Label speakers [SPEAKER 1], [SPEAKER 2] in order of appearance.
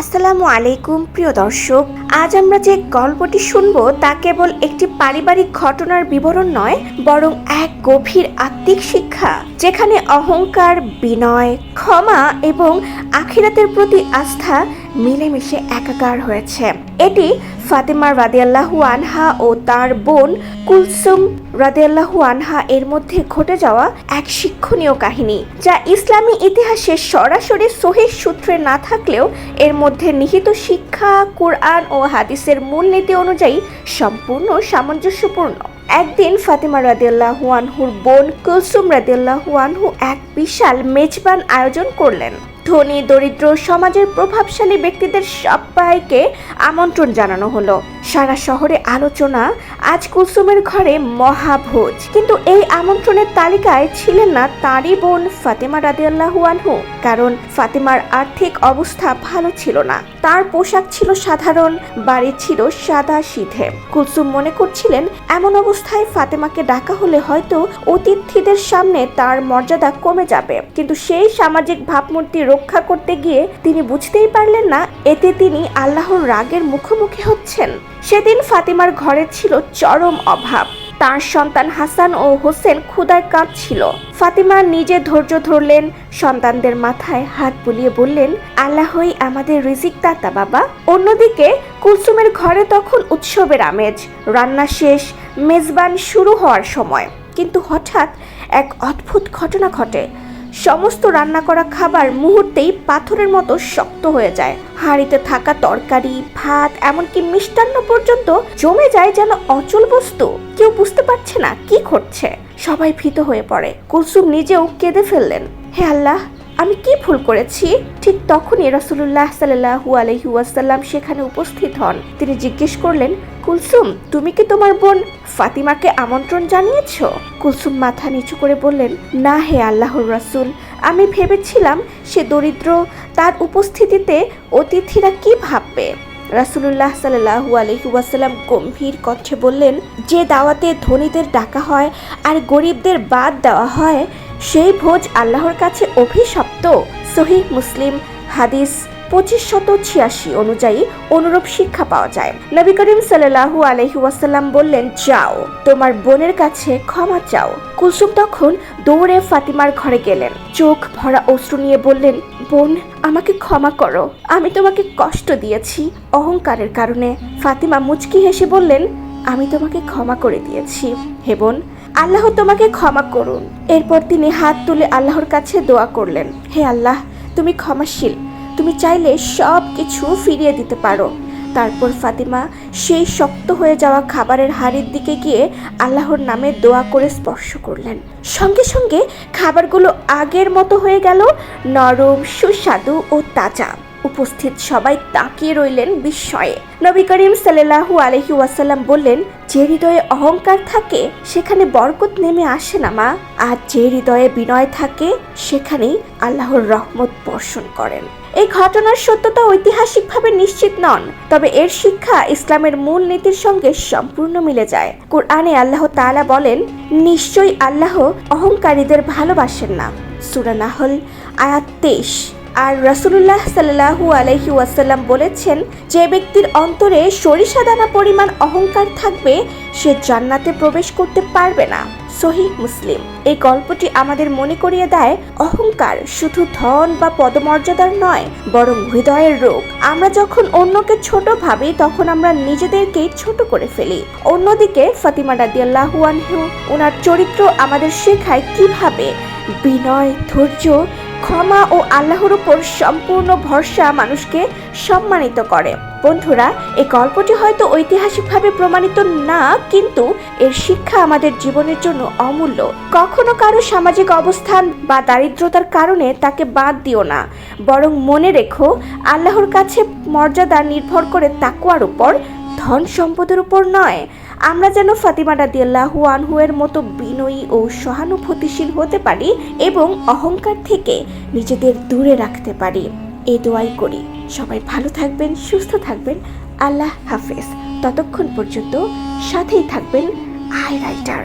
[SPEAKER 1] আসসালামু আলাইকুম, প্রিয় দর্শক। আজ আমরা যে গল্পটি শুনব তা কেবল একটি পারিবারিক ঘটনার বিবরণ নয়, বরং এক গভীর আত্মিক শিক্ষা, যেখানে অহংকার, বিনয়, ক্ষমা এবং আখিরাতের প্রতি আস্থা মিলেমিশে একাকার হয়েছে। এটি ফাতেমা রাদিয়াল্লাহু আনহা ও তার বোন কুলসুম রাদিয়াল্লাহু আনহা এর মধ্যে ঘটে যাওয়া এক শিক্ষণীয় কাহিনী, যা ইসলামী ইতিহাসে সরাসরি সহিহ সূত্রে না থাকলেও এর মধ্যে নিহিত শিক্ষা, কোরআন ও হাদিসের মূলনীতি অনুযায়ী সম্পূর্ণ সামঞ্জস্যপূর্ণ। একদিন ফাতিমা রাদিয়াল্লাহু আনহুর বোন কুলসুম রাদিয়াল্লাহু আনহু এক বিশাল মেজবান আয়োজন করলেন। ধনী, দরিদ্র, সমাজের প্রভাবশালী ব্যক্তিদের সবাইকে আমন্ত্রণ জানানো হলো। সারা শহরে আলোচনা, আজ কুলসুমের ঘরে মহাভোজ। কিন্তু এই আমন্ত্রণের তালিকায় ছিলেন না তারই বোন ফাতেমা রাদিয়াল্লাহু আনহু। কারণ ফাতেমার আর্থিক অবস্থা ভালো ছিল না। তার পোশাক ছিল সাধারণ, বাড়ি ছিল সাদা সিধে। কুলসুম মনে করছিলেন, এমন অবস্থায় ফাতেমাকে ডাকা হলে হয়তো অতিথিদের সামনে তার মর্যাদা কমে যাবে। কিন্তু সেই সামাজিক ভাবমূর্তি রক্ষা করতে গিয়ে তিনি বুঝতেই পারলেন না, এতে তিনি আল্লাহর রাগের মুখোমুখি হচ্ছেন। সেদিন ফাতিমার ঘরে ছিল চরম অভাব। তার সন্তান হাসান ও হোসেন ক্ষুদায় কাঁদছিল। ফাতিমা নিজে ধৈর্য ধরলেন, সন্তানদের মাথায় হাত বুলিয়ে বললেন, আল্লাহই আমাদের রিজিক দাতা বাবা। অন্যদিকে কুলসুমের ঘরে তখন উৎসবের আমেজ। রান্না শেষ, মেজবান শুরু হওয়ার সময়। কিন্তু হঠাৎ এক অদ্ভুত ঘটনা ঘটে। সমস্ত রান্না করা খাবার মুহূর্তেই পাথরের মতো শক্ত হয়ে যায়। হাঁড়িতে থাকা তরকারি, ভাত, এমনকি মিষ্টান্ন পর্যন্ত জমে যায় যেন অচল বস্তু। কেউ বুঝতে পারছে না কি ঘটছে। সবাই ভীত হয়ে পড়ে। কুলসুম নিজেও কেঁদে ফেললেন। হে আল্লাহ আমি কি ভুল করেছি? ঠিক তখনই রসুল্লাহ সাল্লু আলহি ওয়াসাল্লাম সেখানে উপস্থিত হন। তিনি জিজ্ঞেস করলেন, কুলসুম, তুমি কি তোমার বোন ফাতিমাকে আমন্ত্রণ জানিয়েছ? কুলসুম মাথা নিচু করে বললেন, না হে আল্লাহর রাসূল, আমি ভেবেছিলাম সে দরিদ্র, তার উপস্থিতিতে অতিথিরা কি ভাববে? রাসুলুল্লাহ সাল্লাহু আলহিউসাল্লাম গম্ভীর কণ্ঠে বললেন, যে দাওয়াতে ধনীদের ডাকা হয় আর গরিবদের বাদ দেওয়া হয়, সেই ভোজ আল্লাহর কাছে অভিশপ্ত। সহি মুসলিম হাদিস পঁচিশ শত ছিয়াশি অনুযায়ী অনুরূপ শিক্ষা পাওয়া যায়। নবী করিম সাল্লাহু আলহি ওয়াসাল্লাম বললেন, যাও, তোমার বোনের কাছে ক্ষমা চাও। কুলসুম তখন দৌড়ে ফাতিমার ঘরে গেলেন। চোখ ভরা অশ্রু নিয়ে বললেন, বোন, আমাকে ক্ষমা করো। আমি তোমাকে কষ্ট দিয়েছি অহংকারের কারণে। ফাতিমা মুচকি হেসে বললেন, আমি তোমাকে ক্ষমা করে দিয়েছি। হে বোন, আল্লাহ তোমাকে ক্ষমা করুন। এরপর তিনি হাত তুলে আল্লাহর কাছে দোয়া করলেন, হে আল্লাহ, তুমি ক্ষমাশীল। তুমি চাইলে সব কিছু ফিরিয়ে দিতে পারো। তারপর ফাতিমা সেই শক্ত হয়ে যাওয়া খাবারের হাড়ির দিকে গিয়ে আল্লাহর নামে দোয়া করে স্পর্শ করলেন। সঙ্গে সঙ্গে খাবারগুলো আগের মতো হয়ে গেল, নরম, সুস্বাদু ও তাজা। উপস্থিত সবাই তাকিয়ে রইলেন বিস্ময়ে। নবী করিম সাল্লাহু আলহি ওয়াসাল্লাম বললেন, যে হৃদয়ে অহংকার থাকে, সেখানে বরকত নেমে আসে না মা। আর যে হৃদয়ে বিনয় থাকে, সেখানেই আল্লাহর রহমত বর্ষণ করেন। এই ঘটনার সত্যতা ঐতিহাসিকভাবে নিশ্চিত নন, তবে এর শিক্ষা ইসলামের মূল নীতির সঙ্গে সম্পূর্ণ মিলে যায়। কোরআনে আল্লাহ তাআলা বলেন, নিশ্চয়ই আল্লাহ অহংকারীদের ভালোবাসেন না। সূরা নাহল, আয়াত তেইশ। আর রাসুলুল্লাহ সাল্লাহু আলহি ওয়াসাল্লাম বলেছেন যে ব্যক্তির অন্তরে সরিষা দানা পরিমাণ অহংকার থাকবে সে জান্নাতে প্রবেশ করতে পারবে না। সহিহ মুসলিম। এই গল্পটি আমাদের মনে করিয়ে দেয়, অহংকার শুধু ধন বা পদমর্যাদার নয়, বরং হৃদয়ের রোগ। আমরা যখন অন্যকে ছোট ভাবি, তখন আমরা নিজেদেরকেই ছোট করে ফেলি। অন্যদিকে ফাতিমা রাদিয়াল্লাহু আনহু ওনার চরিত্র আমাদের শেখায় কীভাবে বিনয়, ধৈর্য, ক্ষমা ও আল্লাহর উপর সম্পূর্ণ ভরসা মানুষকে সম্মানিত করে। বন্ধুরা, এই গল্পটি হয়তো ঐতিহাসিকভাবে প্রমাণিত না, কিন্তু এর শিক্ষা আমাদের জীবনের জন্য অমূল্য। কখনো কারও সামাজিক অবস্থান বা দারিদ্রতার কারণে তাকে বাদ দিও না। বরং মনে রেখো, আল্লাহর কাছে মর্যাদা নির্ভর করে তাকুয়ার উপর, ধন সম্পদের উপর নয়। আমরা যেন ফাতিমা রাদিয়াল্লাহু আনহু এর মতো বিনয়ী ও সহানুভূতিশীল হতে পারি এবং অহংকার থেকে নিজেদের দূরে রাখতে পারি। এই দোয়াই করি। সবাই ভালো থাকবেন, সুস্থ থাকবেন। আল্লাহ হাফেজ। ততক্ষণ পর্যন্ত সাথেই থাকবেন আই রাইটার।